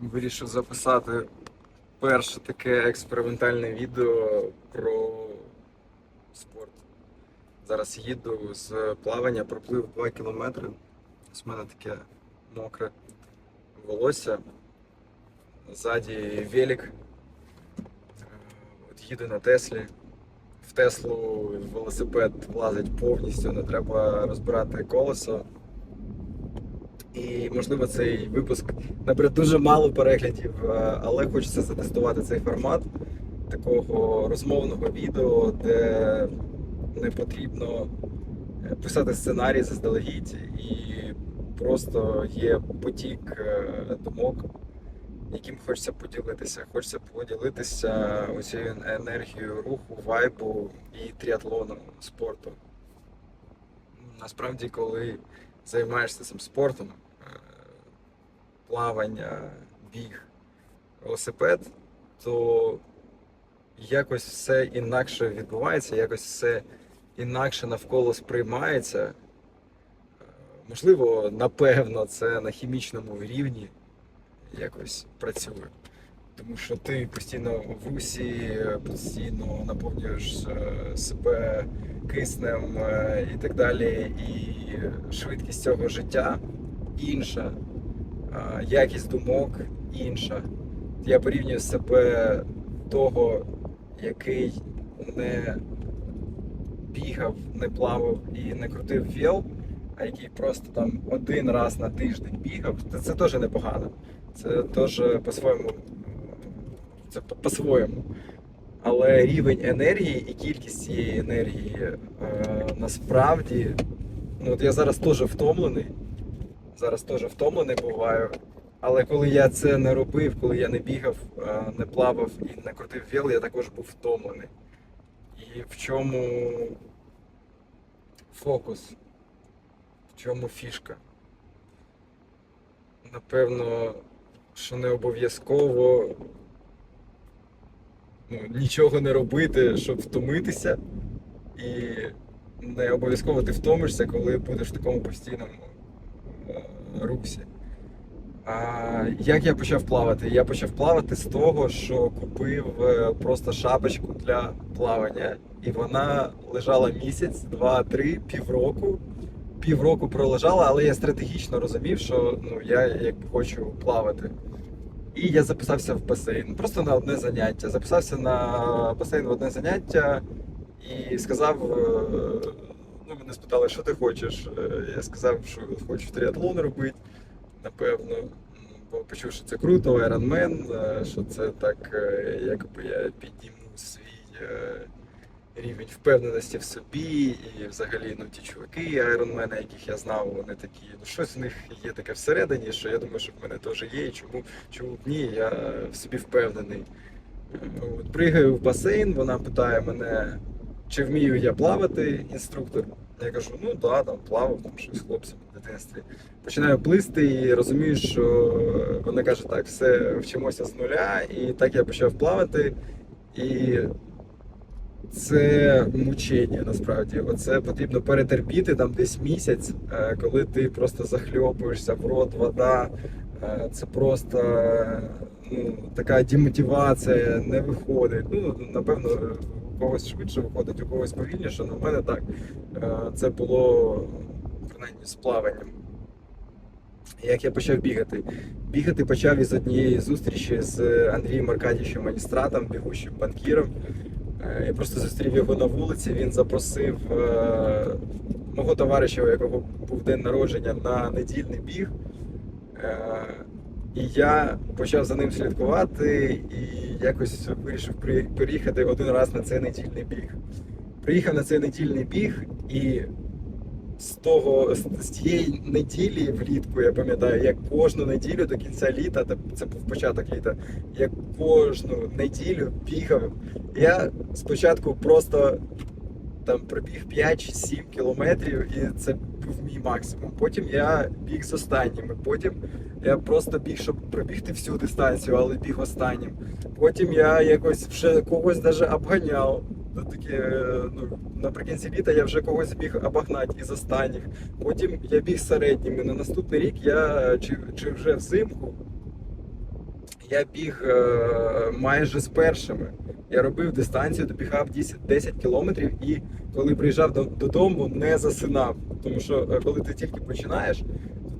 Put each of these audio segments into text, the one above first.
Вирішив записати перше таке експериментальне відео про спорт. Зараз їду з плавання, проплив 2 кілометри. В мене таке мокре волосся. Ззаді велик. От їду на Теслі. В Теслу велосипед влазить повністю, не треба розбирати колесо. І можливо цей випуск набере дуже мало переглядів, е, але хочеться затестувати цей формат такого розмовного відео, де не потрібно е, писати сценарій заздалегідь, і просто є потік е, думок, яким хочеться поділитися. Хочеться поділитися усією енергією руху, вайбу і тріатлону спорту. Насправді, коли займаєшся цим спортом, плавання, біг, велосипед, то якось все інакше відбувається, якось все інакше навколо сприймається. Можливо, напевно, це на хімічному рівні якось працює. Тому що ти постійно в русі, постійно наповнюєш себе киснем е, і так далі, і швидкість цього життя інша, якість думок інша. Я порівнюю себе того, який не бігав, не плавав і не крутив віл, а який просто там один раз на тиждень бігав, це теж непогано. Це теж по-своєму. Це по- по-своєму. Але рівень енергії і кількість цієї енергії е, насправді. Ну, от я зараз теж втомлений. Зараз теж втомлений буваю. Але коли я це не робив, коли я не бігав, е, не плавав і не крутив віл, я також був втомлений. І в чому фокус? В чому фішка? Напевно, що не обов'язково ну, нічого не робити, щоб втомитися. І не обов'язково ти втомишся, коли будеш в такому постійному русі. А як я почав плавати? Я почав плавати з того, що купив е, просто шапочку для плавання, і вона лежала місяць, два, три, півроку. Півроку пролежала, але я стратегічно розумів, що ну, я якби хочу плавати. І я записався в басейн. Просто на одне заняття. Записався на басейн в одне заняття і сказав. Мене спитали, що ти хочеш. Е, Я сказав, що хочу тріатлон робити, напевно. Бо почув, що це круто, е, що це так, е, якби я підніму свій е, рівень впевненості в собі. І взагалі ну, ті чуваки, Ironman, яких я знав, вони такі, ну щось в них є таке всередині, що я думаю, що в мене теж є, і чому, чому б ні, я в собі впевнений. От, пригаю в басейн, вона питає мене, чи вмію я плавати, інструктор. Я кажу, ну да, там плавав там щось хлопцями в дитинстві. Починаю плисти і розумію, що вона каже, так, все вчимося з нуля, і так я почав плавати. І це мучення насправді. Оце потрібно перетерпіти там десь місяць, е, коли ти просто захльопуєшся в рот, вода. Е, Це просто ну, така демотивація, не виходить. Ну, напевно, у когось швидше виходить, у когось повільніше, але в мене так. Е, Це було принаймні з плаванням. Як я почав бігати? Бігати почав із однієї зустрічі з Андрієм Аркадійовичем Маністратом, бігущим банкіром. Е, Я просто зустрів його на вулиці. Він запросив е, мого товариша, у якого був день народження, на недільний біг. Е, І я почав за ним слідкувати і якось вирішив приїхати один раз на цей недільний біг. Приїхав на цей недільний біг і з того з, тієї неділі влітку, я пам'ятаю, як кожну неділю до кінця літа, це був початок літа, я кожну неділю бігав. Я спочатку просто там пробіг 5-7 кілометрів, і це був мій максимум. Потім я біг з останніми. Потім я просто біг, щоб пробігти всю дистанцію, але біг останнім. Потім я якось вже когось даже обганяв. Ну, таке, е, ну, наприкінці літа я вже когось біг обогнати із останніх. Потім я біг середніми. На наступний рік я чи, чи вже взимку я біг е, майже з першими. Я робив дистанцію, добігав 10, 10 кілометрів і коли приїжджав до- додому, не засинав. Тому що е, коли ти тільки починаєш,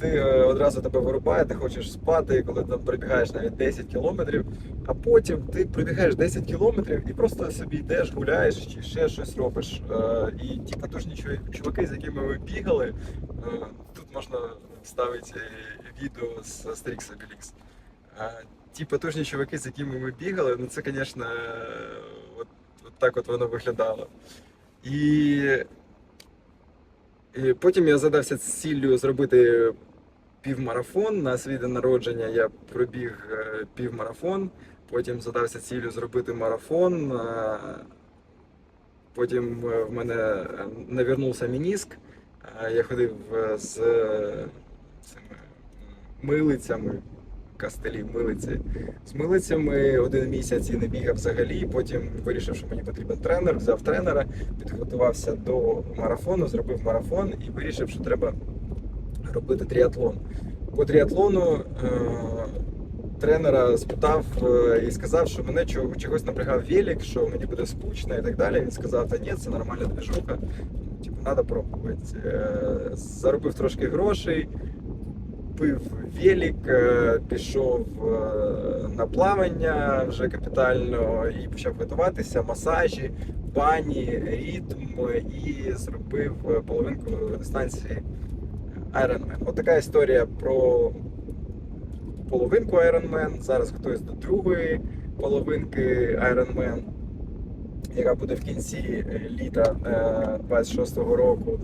ти е, одразу тебе вирубає, ти хочеш спати, коли там прибігаєш навіть 10 кілометрів, а потім ти прибігаєш 10 кілометрів і просто собі йдеш, гуляєш чи ще щось робиш. Е, І ті потужні чуваки, з якими ми бігали, е, тут можна вставити е, відео з Астерікса Білікс. Ті потужні чуваки, з якими ми бігали, ну це, звісно, от, от так от воно виглядало. І, і потім я задався ціллю зробити півмарафон на свій день народження. Я пробіг е, півмарафон, потім задався ціллю зробити марафон. е, Потім е, в мене навернувся мініск. Я ходив з цими милицями, кастелі, милиці. З милицями один місяць і не бігав взагалі. Потім вирішив, що мені потрібен тренер, взяв тренера, підготувався до марафону, зробив марафон і вирішив, що треба робити тріатлон. По тріатлону е, тренера спитав е, і сказав, що мене чого- чогось напрягав велик, що мені буде скучно і так далі. Він сказав, та ні, це нормальна движуха, типу, треба пробувати. Е, Заробив трошки грошей, купив велик, е, пішов е, на плавання вже капітально і почав готуватися, масажі, бані, ритм і зробив е, половинку дистанції Ironman. От історія про половинку Ironman. Зараз готуюсь до другої половинки Ironman, яка буде в кінці літа е, 26-го року.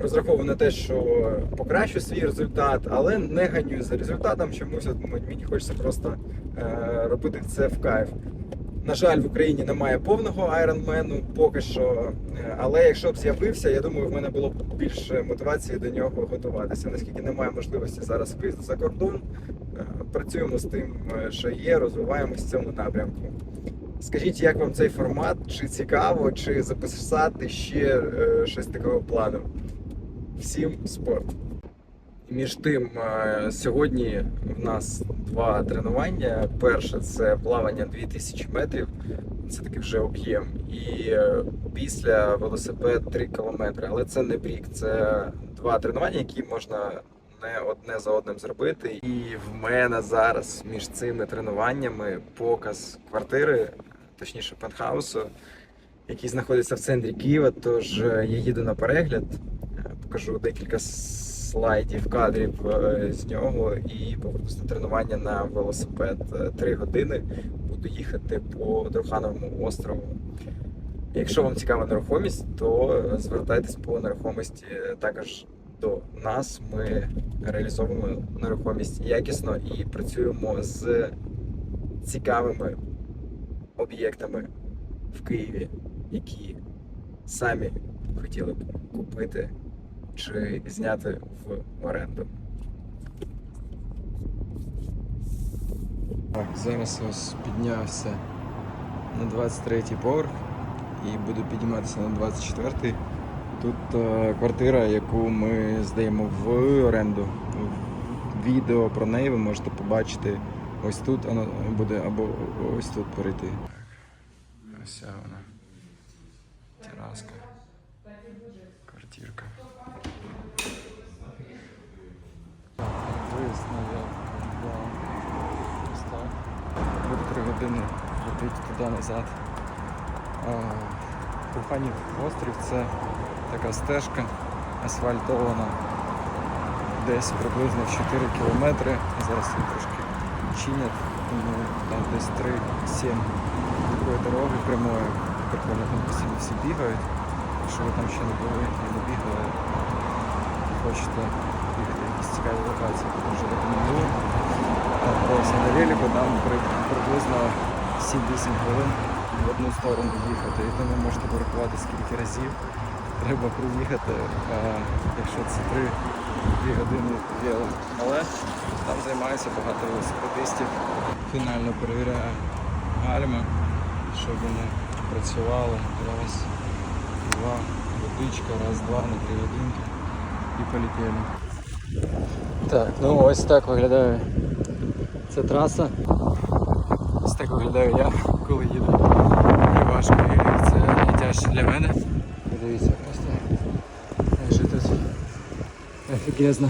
Розраховую на те, що покращу свій результат, але не ганю за результатом. Чомусь мені хочеться просто е, робити це в кайф. На жаль, в Україні немає повного айронмену поки що. Е, Але якщо б з'явився, я думаю, в мене було б більше мотивації до нього готуватися. Наскільки немає можливості зараз виїзду за кордон, е, працюємо з тим, е, що є, розвиваємось в цьому напрямку. Скажіть, як вам цей формат? Чи цікаво, чи записати ще щось такого плану? Всім спорт! Між тим, е, сьогодні в нас два тренування. Перше це плавання 2000 метрів, це такий вже об'єм. І е, після велосипед 3 кілометри. Але це не брік, це два тренування, які можна не одне за одним зробити. І в мене зараз між цими тренуваннями показ квартири, точніше пентхаусу, який знаходиться в центрі Києва. Тож е, я їду на перегляд, покажу декілька слайдів, кадрів е, з нього і повернусь на тренування на велосипед. Е, Три години буду їхати по Трухановому острову. Якщо вам цікава нерухомість, то звертайтесь по нерухомості також до нас. Ми реалізовуємо нерухомість якісно і працюємо з цікавими об'єктами в Києві, які самі хотіли б купити чи зняти в оренду. Так, зараз ось піднявся на 23-й поверх і буду підніматися на 24-й. Тут е, квартира, яку ми здаємо в оренду. Відео про неї ви можете побачити ось тут, воно буде або ось тут перейти. Ось вона. Тераска. Квартирка. Виїзд на явку. Ось так. Буду три години ходити туди-назад. Куханів острів це така стежка асфальтована десь приблизно в 4 кілометри. Зараз її трошки чинять, тому там десь 3-7 такої дороги прямої. Прикольно там постійно всі бігають. Якщо ви там ще не були і не бігали, хочете бігати якісь цікаві локації, то дуже рекомендую. Просто на велику там при- приблизно 7-8 хвилин в одну сторону їхати. І тому можете порахувати скільки разів треба проїхати, а, якщо це 3-2 години велом. Але там займається багато велосипедистів. Фінально перевіряю гальма, щоб вони працювали. Раз, два, водичка, раз, два, на три годинки і полетіли. Так, ну ось так виглядає ця траса. Ось так виглядаю я, коли їду. І важко, і це найтяжче для мене. Подивіться просто. Як же тут офігезно.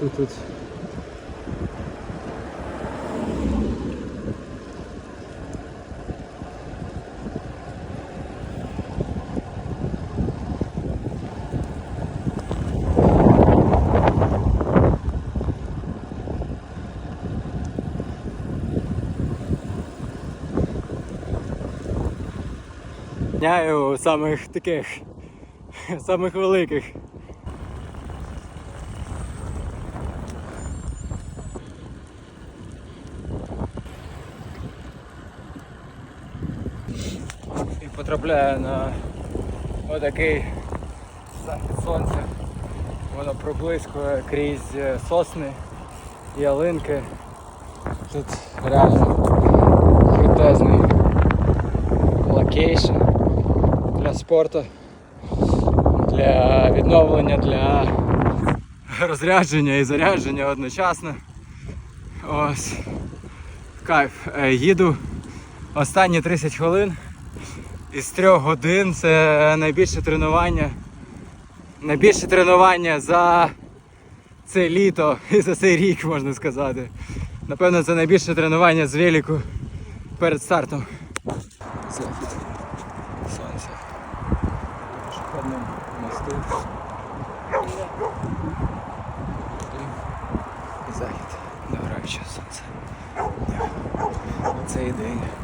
Тут тут. Няю самих таких, самих великих. І потрапляє на отакий захід сонця. Воно проблискує крізь е, сосни, ялинки. Тут реально крутезний локейшн для спорту, для відновлення, для розрядження і зарядження одночасно. Ось. Кайф. Е, Їду останні 30 хвилин із 3 годин. Це найбільше тренування. Найбільше тренування за це літо і за цей рік, можна сказати. Напевно, це найбільше тренування з велику перед стартом. Захід сонця. На пішохідному мосту. І захід